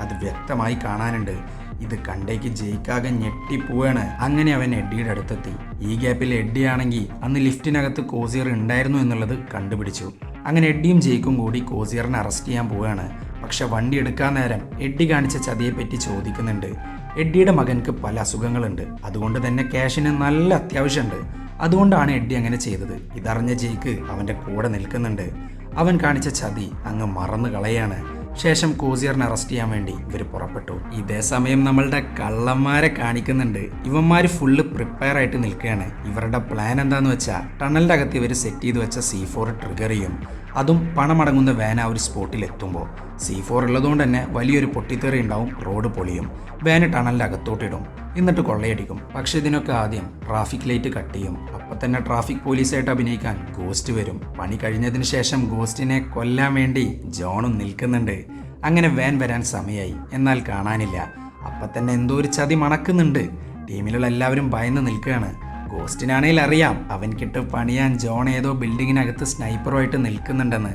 Speaker 1: അത് വ്യക്തമായി കാണാനുണ്ട്. ഇത് കണ്ടേക്ക് ജയിക്കാകെ ഞെട്ടിപ്പോവാണ് അങ്ങനെ അവൻ എഡ്ഡിയുടെ അടുത്തെത്തി. ഈ ഗ്യാപ്പിൽ എഡ്ഡിയാണെങ്കിൽ അന്ന് ലിഫ്റ്റിനകത്ത് കോസിയർ ഉണ്ടായിരുന്നു എന്നുള്ളത് കണ്ടുപിടിച്ചു. അങ്ങനെ എഡ്ഡിയും ജയിക്കും കൂടി കോസിയറിനെ അറസ്റ്റ് ചെയ്യാൻ പോവുകയാണ് പക്ഷെ വണ്ടി എടുക്കാൻ നേരം എഡ്ഡി കാണിച്ച ചതിയെപ്പറ്റി ചോദിക്കുന്നുണ്ട്. എഡ്ഡിയുടെ മകൻക്ക് പല അസുഖങ്ങളുണ്ട്. അതുകൊണ്ട് തന്നെ ക്യാഷിന് നല്ല അത്യാവശ്യമുണ്ട്. അതുകൊണ്ടാണ് എഡ്ഡി അങ്ങനെ ചെയ്തത്. ഇതറിഞ്ഞ ജയിക്ക് അവന്റെ കൂടെ നിൽക്കുന്നുണ്ട്. അവൻ കാണിച്ച ചതി അങ്ങ് മറന്നു കളയാണ് ശേഷം കോസിയറിനെ അറസ്റ്റ് ചെയ്യാൻ വേണ്ടി ഇവർ പുറപ്പെട്ടു. ഇതേ സമയം നമ്മളുടെ കള്ളന്മാരെ കാണിക്കുന്നുണ്ട്. ഇവന്മാർ ഫുള്ള് പ്രിപ്പയർ ആയിട്ട് നിൽക്കുകയാണ്. ഇവരുടെ പ്ലാൻ എന്താന്ന് വെച്ചാൽ ടണലിന്റെ അകത്ത് ഇവർ സെറ്റ് ചെയ്ത് വെച്ച സി ഫോർ ട്രിഗർ ചെയ്യും. അതും പണമടങ്ങുന്ന വാൻ ആ ഒരു സ്പോട്ടിൽ എത്തുമ്പോൾ സി ഫോർ ഉള്ളതുകൊണ്ട് തന്നെ വലിയൊരു പൊട്ടിത്തെറി ഉണ്ടാവും റോഡ് പൊളിയും. വാന് ടണലിന്റെ അകത്തോട്ടിടും എന്നിട്ട് കൊള്ളയടിക്കും. പക്ഷെ ഇതിനൊക്കെ ആദ്യം ട്രാഫിക് ലൈറ്റ് കട്ട് ചെയ്യും. അപ്പം തന്നെ ട്രാഫിക് പോലീസായിട്ട് അഭിനയിക്കാൻ ഗോസ്റ്റ് വരും. പണി കഴിഞ്ഞതിന് ശേഷം ഗോസ്റ്റിനെ കൊല്ലാൻ വേണ്ടി ജോണും നിൽക്കുന്നുണ്ട്. അങ്ങനെ വാൻ വരാൻ സമയമായി എന്നാൽ കാണാനില്ല. അപ്പം തന്നെ എന്തോ ഒരു ചതി മണക്കുന്നുണ്ട്. ടീമിലുള്ള എല്ലാവരും ഭയന്ന് നിൽക്കുകയാണ്. ഗോസ്റ്റിനാണെങ്കിൽ അറിയാം. അവൻ കിട്ട് പണിയാൻ ജോൺ ഏതോ ബിൽഡിങ്ങിനകത്ത് സ്നൈപ്പറുമായിട്ട് നിൽക്കുന്നുണ്ടെന്ന്.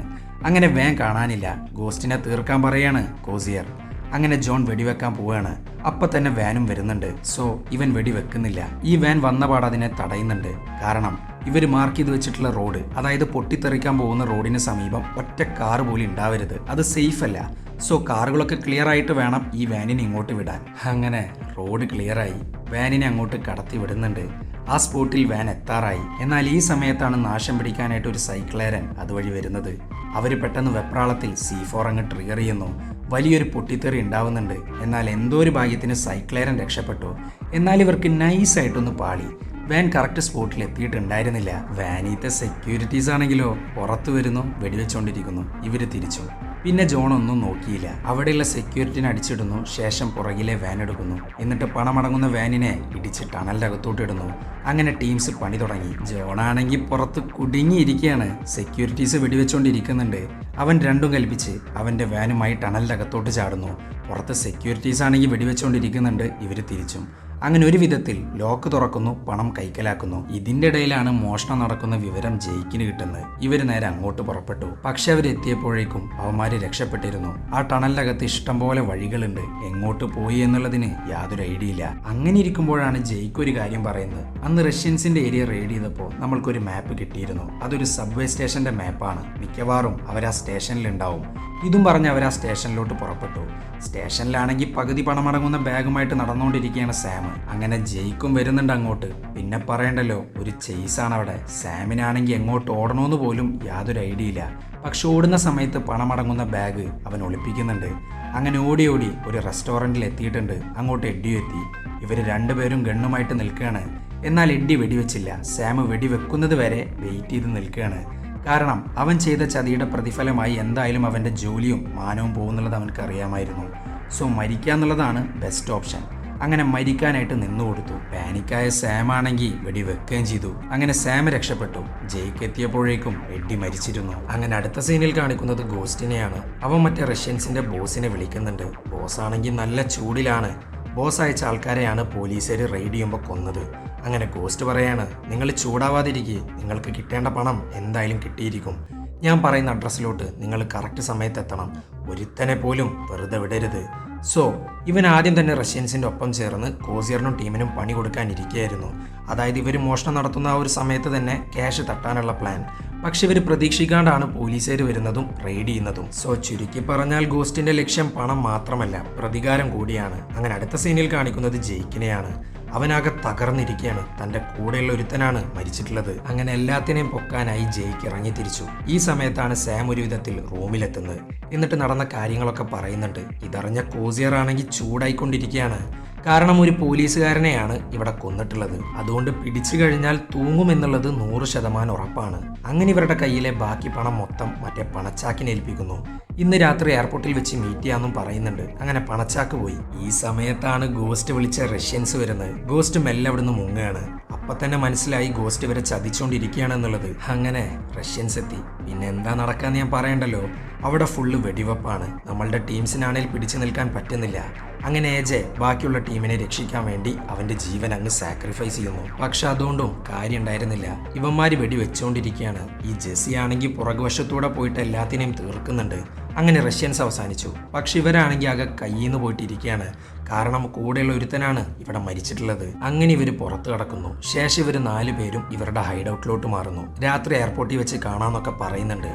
Speaker 1: അങ്ങനെ വാൻ കാണാനില്ല. ഗോസ്റ്റിനെ തീർക്കാൻ പറയാണ് കോസിയർ. അങ്ങനെ ജോൺ വെടിവെക്കാൻ പോവുകയാണ് അപ്പൊ തന്നെ വാനും വരുന്നുണ്ട്. സോ ഇവൻ വെടിവെക്കുന്നില്ല. ഈ വാൻ വന്ന പാട് അതിനെ തടയുന്നുണ്ട്. കാരണം ഇവർ മാർക്ക് ചെയ്ത് വെച്ചിട്ടുള്ള റോഡ് അതായത് പൊട്ടിത്തെറിക്കാൻ പോകുന്ന റോഡിന് സമീപം ഒറ്റ കാർ പോലും ഉണ്ടാവരുത്. അത് സേഫ് അല്ല സോ കാറുകളൊക്കെ ക്ലിയർ ആയിട്ട് വേണം ഈ വാനിനെ ഇങ്ങോട്ട് വിടാൻ. അങ്ങനെ റോഡ് ക്ലിയറായി. വാനിനെ അങ്ങോട്ട് കടത്തി വിടുന്നുണ്ട്. ആ സ്പോട്ടിൽ വാൻ എത്താറായി. എന്നാൽ ഈ സമയത്താണ് നാശം പിടിക്കാനായിട്ട് ഒരു സൈക്കിളേരൻ അതുവഴി വരുന്നത്. അവർ പെട്ടെന്ന് വെപ്രാളത്തിൽ സി ഫോർ അങ്ങ് ട്രിഗർ ചെയ്യുന്നു. വലിയൊരു പൊട്ടിത്തെറി ഉണ്ടാവുന്നുണ്ട്. എന്നാൽ എന്തോ ഒരു ഭാഗ്യത്തിന് സൈക്ലേരൻ രക്ഷപ്പെട്ടു. എന്നാൽ ഇവർക്ക് നൈസായിട്ടൊന്ന് പാളി. വാൻ കറക്റ്റ് സ്പോട്ടിൽ എത്തിയിട്ടുണ്ടായിരുന്നില്ല. വാനീത്തെ സെക്യൂരിറ്റീസ് ആണെങ്കിലോ പുറത്തു വരുന്നു വെടിവെച്ചുകൊണ്ടിരിക്കുന്നു ഇവർ തിരിച്ചു. പിന്നെ ജോൺ ഒന്നും നോക്കിയില്ല. അവിടെയുള്ള സെക്യൂരിറ്റിനെ അടിച്ചിടുന്നു. ശേഷം പുറകിലെ വാൻ എടുക്കുന്നു. എന്നിട്ട് പണമടങ്ങുന്ന വാനിനെ ഇടിച്ച് ടണലിന്റെ അകത്തോട്ടിടുന്നു അങ്ങനെ ടീംസ് പണി തുടങ്ങി. ജോണാണെങ്കിൽ പുറത്ത് കുടുങ്ങിയിരിക്കുകയാണ്. സെക്യൂരിറ്റീസ് വെടിവെച്ചുകൊണ്ടിരിക്കുന്നുണ്ട് അവൻ രണ്ടും കൽപ്പിച്ച് അവന്റെ വാനുമായി ടണലിന്റെ അകത്തോട്ട് ചാടുന്നു. പുറത്ത് സെക്യൂരിറ്റീസ് ആണെങ്കിൽ വെടിവെച്ചുകൊണ്ടിരിക്കുന്നുണ്ട് ഇവർ തിരിച്ചും. അങ്ങനെ ഒരു വിധത്തിൽ ലോക്ക് തുറക്കുന്നു പണം കൈക്കലാക്കുന്നു. ഇതിന്റെ ഇടയിലാണ് മോഷണം നടക്കുന്ന വിവരം ജയിക്കിന് കിട്ടുന്നത്. ഇവർ നേരെ അങ്ങോട്ട് പുറപ്പെട്ടു. പക്ഷെ അവരെത്തിയപ്പോഴേക്കും അവന്മാര് രക്ഷപ്പെട്ടിരുന്നു. ആ ടണലിനകത്ത് ഇഷ്ടംപോലെ വഴികളുണ്ട്. എങ്ങോട്ട് പോയി എന്നുള്ളതിന് യാതൊരു ഐഡിയ ഇല്ല. അങ്ങനെ ഇരിക്കുമ്പോഴാണ് ജയിക്ക് ഒരു കാര്യം പറയുന്നത്. അന്ന് റഷ്യൻസിന്റെ ഏരിയ റെയ്ഡ് ചെയ്തപ്പോൾ നമ്മൾക്കൊരു മാപ്പ് കിട്ടിയിരുന്നു. അതൊരു സബ്വേ സ്റ്റേഷന്റെ മാപ്പാണ്. മിക്കവാറും അവർ ആ സ്റ്റേഷനിൽ ഉണ്ടാവും ഇതും പറഞ്ഞ് അവർ ആ സ്റ്റേഷനിലോട്ട് പുറപ്പെട്ടു. സ്റ്റേഷനിലാണെങ്കിൽ പകുതി പണമടങ്ങുന്ന ബാഗുമായിട്ട് നടന്നുകൊണ്ടിരിക്കുകയാണ് സാം അങ്ങനെ ജയിക്കും വരുന്നുണ്ട് അങ്ങോട്ട്. പിന്നെ പറയണ്ടല്ലോ ഒരു ചെയ്സാണ് അവിടെ സാമിനാണെങ്കിൽ എങ്ങോട്ട് ഓടണമെന്ന് പോലും യാതൊരു ഐഡിയ ഇല്ല. പക്ഷെ ഓടുന്ന സമയത്ത് പണമടങ്ങുന്ന ബാഗ് അവൻ ഒളിപ്പിക്കുന്നുണ്ട്. അങ്ങനെ ഓടി ഓടി ഒരു റെസ്റ്റോറന്റിൽ എത്തിയിട്ടുണ്ട്. അങ്ങോട്ട് എഡ്ഡിയും എത്തി. ഇവർ രണ്ടുപേരും ഗണ്ണുമായിട്ട് നിൽക്കുകയാണ്. എന്നാൽ എഡ്ഡി വെടിവെച്ചില്ല. സാം വെടിവെക്കുന്നത് വരെ വെയിറ്റ് ചെയ്ത് നിൽക്കുകയാണ്. കാരണം അവൻ ചെയ്ത ചതിയുടെ പ്രതിഫലമായി എന്തായാലും അവന്റെ ജോലിയും മാനവും പോകുന്നുള്ളത് അവനക്ക് അറിയാമായിരുന്നു. സോ മരിക്കുക എന്നുള്ളതാണ് ബെസ്റ്റ് ഓപ്ഷൻ അങ്ങനെ മരിക്കാനായിട്ട് നിന്നു കൊടുത്തു. പാനിക്കായ സാം ആണെങ്കിൽ വെടി വെക്കുകയും ചെയ്തു. അങ്ങനെ സാം രക്ഷപ്പെട്ടു. ജയ്ക്ക് എത്തിയപ്പോഴേക്കും എഡ്ഡി മരിച്ചിരുന്നു. അങ്ങനെ അടുത്ത സീനിൽ കാണിക്കുന്നത് ഗോസ്റ്റിനെയാണ്. അവൻ മറ്റേ റഷ്യൻസിന്റെ ബോസിനെ വിളിക്കുന്നുണ്ട്. ബോസ് ആണെങ്കിൽ നല്ല ചൂടിലാണ്. ബോസ് അയച്ച ആൾക്കാരെയാണ് പോലീസുകാർ റെയ്ഡ് ചെയ്യുമ്പോൾ കൊന്നത്. അങ്ങനെ ഗോസ്റ്റ് പറയാണ് നിങ്ങൾ ചൂടാവാതിരിക്കുക നിങ്ങൾക്ക് കിട്ടേണ്ട പണം എന്തായാലും കിട്ടിയിരിക്കും. ഞാൻ പറയുന്ന അഡ്രസ്സിലോട്ട് നിങ്ങൾ കറക്റ്റ് സമയത്ത് എത്തണം. ഒരുത്തനെ പോലും വെറുതെ വിടരുത്. സോ ഇവൻ ആദ്യം തന്നെ റഷ്യൻസിന്റെ ഒപ്പം ചേർന്ന് കോസിയറിനും ടീമിനും പണി കൊടുക്കാനിരിക്കുകയായിരുന്നു അതായത് ഇവർ മോഷണം നടത്തുന്ന ആ ഒരു സമയത്ത് തന്നെ ക്യാഷ് തട്ടാനുള്ള പ്ലാൻ പക്ഷെ ഇവർ പ്രതീക്ഷിക്കാണ്ടാണ് പോലീസുകാർ വരുന്നതും റെയ്ഡ് ചെയ്യുന്നതും. സോ ചുരുക്കി പറഞ്ഞാൽ ഗോസ്റ്റിന്റെ ലക്ഷ്യം പണം മാത്രമല്ല പ്രതികാരം കൂടിയാണ്. അങ്ങനെ അടുത്ത സീനിൽ കാണിക്കുന്നത് ജയിക്കിനെയാണ്. അവനാകെ തകർന്നിരിക്കുകയാണ് തന്റെ കൂടെയുള്ള ഒരുത്തനാണ് മരിച്ചിട്ടുള്ളത്. അങ്ങനെ എല്ലാത്തിനെയും പൊക്കാനായി ജയിക്ക് ഇറങ്ങി തിരിച്ചു ഈ സമയത്താണ് സാം ഒരു വിധത്തിൽ റൂമിലെത്തുന്നത്. എന്നിട്ട് നടന്ന കാര്യങ്ങളൊക്കെ പറയുന്നുണ്ട്. ഇതറിഞ്ഞ കോസിയർ ആണെങ്കിൽ ചൂടായിക്കൊണ്ടിരിക്കുകയാണ്. കാരണം ഒരു പോലീസുകാരനെയാണ് ഇവിടെ കൊന്നിട്ടുള്ളത്. അതുകൊണ്ട് പിടിച്ചു കഴിഞ്ഞാൽ തൂങ്ങുമെന്നുള്ളത് നൂറ് ശതമാനം ഉറപ്പാണ്. അങ്ങനെ ഇവരുടെ കയ്യിലെ ബാക്കി പണം മൊത്തം മറ്റേ പണച്ചാക്കിനെ ഏൽപ്പിക്കുന്നു. ഇന്ന് രാത്രി എയർപോർട്ടിൽ വെച്ച് മീറ്റ് ചെയ്യാമെന്നും പറയുന്നുണ്ട്. അങ്ങനെ പണച്ചാക്ക് പോയി. ഈ സമയത്താണ് ഗോസ്റ്റ് വിളിച്ച റഷ്യൻസ് വരുന്നത്. ഗോസ്റ്റ് മെല്ലെ അവിടുന്ന് മുങ്ങുകയാണ്. അപ്പൊ തന്നെ മനസ്സിലായി ഗോസ്റ്റ് ഇവരെ ചതിച്ചുകൊണ്ടിരിക്കുകയാണെന്നുള്ളത് അങ്ങനെ റഷ്യൻസ് എത്തി. പിന്നെ എന്താ നടക്കാന്ന് ഞാൻ പറയണ്ടല്ലോ? അവിടെ ഫുള്ള് വെടിവെപ്പാണ്. നമ്മളുടെ ടീംസിനാണെങ്കിൽ പിടിച്ചു നിൽക്കാൻ പറ്റുന്നില്ല. അങ്ങനെ ഏജെ ബാക്കിയുള്ള ടീമിനെ രക്ഷിക്കാൻ വേണ്ടി അവന്റെ ജീവൻ അങ്ങ് സാക്രിഫൈസ് ചെയ്യുന്നു. പക്ഷെ അതുകൊണ്ടും കാര്യം ഉണ്ടായിരുന്നില്ല ഇവന്മാര് വെടി വെച്ചുകൊണ്ടിരിക്കുകയാണ് ഈ ജെസ്സി ആണെങ്കിൽ പുറകുവശത്തൂടെ പോയിട്ട് എല്ലാത്തിനെയും തീർക്കുന്നുണ്ട്. അങ്ങനെ റഷ്യൻസ് അവസാനിച്ചു. പക്ഷെ ഇവരാണെങ്കിൽ ആകെ കയ്യിൽ നിന്ന് പോയിട്ടിരിക്കുകയാണ്. കാരണം കൂടെയുള്ള ഒരുത്തനാണ് ഇവിടെ മരിച്ചിട്ടുള്ളത്. അങ്ങനെ ഇവർ പുറത്തു കടക്കുന്നു. ശേഷം ഇവർ നാലു പേരും ഇവരുടെ ഹൈഡ് ഔട്ടിലോട്ട് മാറുന്നു. രാത്രി എയർപോർട്ടിൽ വെച്ച് കാണാന്നൊക്കെ പറയുന്നുണ്ട്.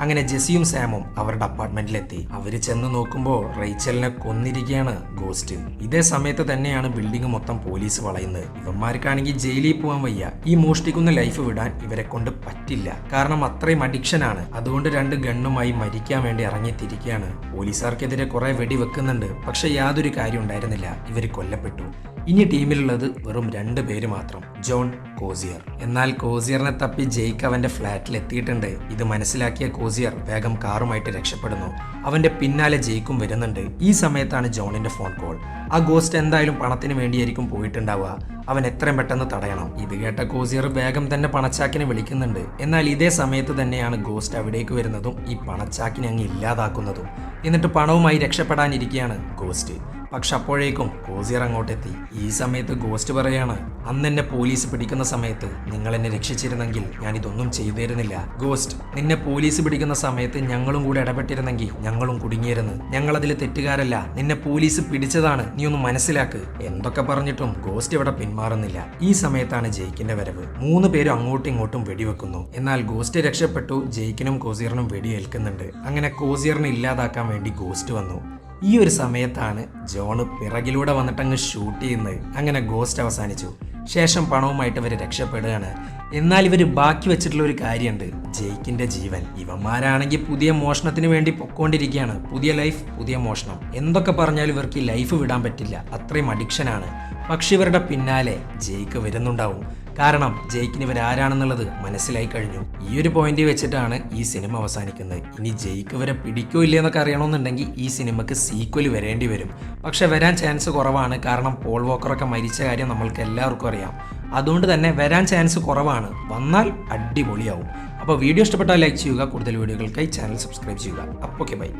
Speaker 1: അങ്ങനെ ജെസിയും സാമും അവരുടെ അപ്പാർട്ട്മെന്റിലെത്തി അവർ ചെന്ന് നോക്കുമ്പോൾ റേച്ചലിനെ കൊന്നിരിക്കുകയാണ് ഗോസ്റ്റ് ഇതേ സമയത്ത് തന്നെയാണ് ബിൽഡിംഗ് മൊത്തം പോലീസ് വളയുന്നത്. ഇവന്മാർക്കാണെങ്കിൽ ജയിലിൽ പോകാൻ വയ്യ. ഈ മോഷ്ടിക്കുന്ന ലൈഫ് വിടാൻ ഇവരെ കൊണ്ട് പറ്റില്ല. കാരണം അത്രയും അഡിക്ഷൻ ആണ്. അതുകൊണ്ട് രണ്ട് ഗണ്ണുമായി മരിക്കാൻ വേണ്ടി ഇറങ്ങിത്തിരിക്കുകയാണ്. പോലീസുകാർക്കെതിരെ കുറെ വെടി വെക്കുന്നുണ്ട് പക്ഷെ യാതൊരു കാര്യം ഉണ്ടായിരുന്നില്ല. ഇവർ കൊല്ലപ്പെട്ടു. ഇനി ടീമിലുള്ളത് വെറും രണ്ട് പേര് മാത്രം. John Cozier. എന്നാൽ കോസിയറിനെ തപ്പി ജെയ്ക്ക് അവന്റെ ഫ്ലാറ്റിൽ എത്തിയിട്ടുണ്ട്. ഇത് മനസ്സിലാക്കിയ കോസിയർ വേഗം കാറുമായിട്ട് രക്ഷപ്പെടുന്നു. അവന്റെ പിന്നാലെ ജെയ്ക്കും വരുന്നുണ്ട്. ഈ സമയത്താണ് ജോണിന്റെ ഫോൺ കോൾ. ആ ഗോസ്റ്റ് എന്തായാലും പണത്തിന് വേണ്ടിയായിരിക്കും പോയിട്ടുണ്ടാവുക. അവൻ എത്രയും പെട്ടെന്ന് തടയണം. ഇത് കേട്ട കോസിയർ വേഗം തന്നെ പണച്ചാക്കിനെ വിളിക്കുന്നുണ്ട്. എന്നാൽ ഇതേ സമയത്ത് തന്നെയാണ് ഗോസ്റ്റ് അവിടേക്ക് വരുന്നതും ഈ പണച്ചാക്കിനെ അങ്ങ് ഇല്ലാതാക്കുന്നതും. എന്നിട്ട് പണവുമായി രക്ഷപ്പെടാനിരിക്കുകയാണ് ഗോസ്റ്റ്. പക്ഷെ അപ്പോഴേക്കും കോസിയർ അങ്ങോട്ടെത്തി. ഈ സമയത്ത് ഗോസ്റ്റ് പറയാണ് അന്ന് എന്നെ പോലീസ് പിടിക്കുന്ന സമയത്ത് നിങ്ങൾ എന്നെ രക്ഷിച്ചിരുന്നെങ്കിൽ ഞാൻ ഇതൊന്നും ചെയ്തിരുന്നില്ല. ഗോസ്റ്റ് നിന്നെ പോലീസ് പിടിക്കുന്ന സമയത്ത് ഞങ്ങളും കൂടെ ഇടപെട്ടിരുന്നെങ്കിൽ ഞങ്ങളും കുടുങ്ങിയിരുന്നു. ഞങ്ങൾ അതിൽ തെറ്റുകാരല്ല നിന്നെ പോലീസ് പിടിച്ചതാണ്. നീ ഒന്ന് മനസ്സിലാക്ക്. എന്തൊക്കെ പറഞ്ഞിട്ടും ഗോസ്റ്റ് ഇവിടെ പിന്മാറുന്നില്ല. ഈ സമയത്താണ് ജയിക്കിന്റെ വരവ്. മൂന്ന് പേരും അങ്ങോട്ടും ഇങ്ങോട്ടും വെടിവെക്കുന്നു. എന്നാൽ ഗോസ്റ്റ് രക്ഷപ്പെട്ടു ജയിക്കിനും കോസിയറിനും വെടിയേൽക്കുന്നുണ്ട്. അങ്ങനെ കോസിയറിനെ ഇല്ലാതാക്കാൻ വേണ്ടി ഗോസ്റ്റ് വന്നു. ഈ ഒരു സമയത്താണ് ജോണ് പിറകിലൂടെ വന്നിട്ടങ്ങ് ഷൂട്ട് ചെയ്യുന്നത്. അങ്ങനെ ഗോസ്റ്റ് അവസാനിച്ചു. ശേഷം പണവുമായിട്ട് ഇവർ രക്ഷപ്പെടുകയാണ്. എന്നാൽ ഇവർ ബാക്കി വെച്ചിട്ടുള്ള ഒരു കാര്യമുണ്ട്. ജയിക്കിന്റെ ജീവൻ. ഇവന്മാരാണെങ്കിൽ പുതിയ മോഷണത്തിന് വേണ്ടി പൊക്കോണ്ടിരിക്കുകയാണ്. പുതിയ ലൈഫ് പുതിയ മോഷണം. എന്തൊക്കെ പറഞ്ഞാലും ഇവർക്ക് ഈ ലൈഫ് വിടാൻ പറ്റില്ല. അത്രയും അഡിക്ഷനാണ് പക്ഷെ ഇവരുടെ പിന്നാലെ ജെയ്ക്ക് വരുന്നുണ്ടാവും. കാരണം ജയിക്കിന് ഇവർ ആരാണെന്നുള്ളത് മനസ്സിലായി കഴിഞ്ഞു. ഈ ഒരു പോയിന്റ് വെച്ചിട്ടാണ് ഈ സിനിമ അവസാനിക്കുന്നത്. ഇനി ജയിക്ക് ഇവരെ പിടിക്കോ ഇല്ലേ എന്നൊക്കെ അറിയണമെന്നുണ്ടെങ്കിൽ ഈ സിനിമക്ക് സീക്വൽ വരേണ്ടി വരും. പക്ഷെ വരാൻ ചാൻസ് കുറവാണ്. കാരണം പോൾ വോക്കറൊക്കെ മരിച്ച കാര്യം നമ്മൾക്ക് എല്ലാവർക്കും അറിയാം. അതുകൊണ്ട് തന്നെ വരാൻ ചാൻസ് കുറവാണ്. വന്നാൽ അടിപൊളിയാവും. അപ്പോൾ വീഡിയോ ഇഷ്ടപ്പെട്ടാൽ ലൈക്ക് ചെയ്യുക. കൂടുതൽ വീഡിയോകൾക്കായി ചാനൽ സബ്സ്ക്രൈബ് ചെയ്യുക. അപ്പോൾ ഓക്കെ ബൈ